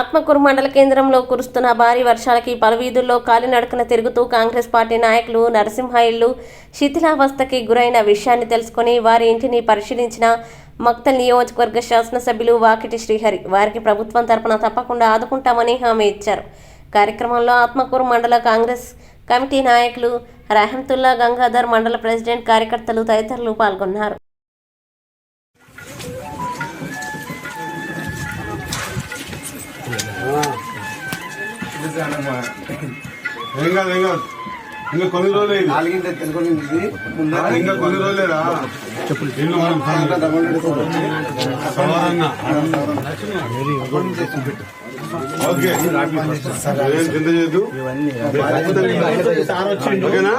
ఆత్మకూరు మండల కేంద్రంలో కురుస్తున్న భారీ వర్షాలకి పలు వీధుల్లో కాలినడకన తిరుగుతూ కాంగ్రెస్ పార్టీ నాయకులు నరసింహ ఇల్లు శిథిలావస్థకి గురైన విషయాన్ని తెలుసుకుని వారి ఇంటిని పరిశీలించిన మక్తల్ నియోజకవర్గ శాసనసభ్యులు వాకిటి శ్రీహరి వారికి ప్రభుత్వం తరపున తప్పకుండా ఆదుకుంటామని హామీ ఇచ్చారు. కార్యక్రమంలో ఆత్మకూరు మండల కాంగ్రెస్ కమిటీ నాయకులు రహంతుల్లా గంగాధర్ మండల ప్రెసిడెంట్ కార్యకర్తలు తదితరులు పాల్గొన్నారు. ఏం కాదు ఏం కాదు ఇంకా కొన్ని రోజులే. నాలుగింట ఇంకా కొన్ని రోజులేరా ఇల్లు మనం సమానంగా ఓకే చింత చేయొద్దు ఓకేనా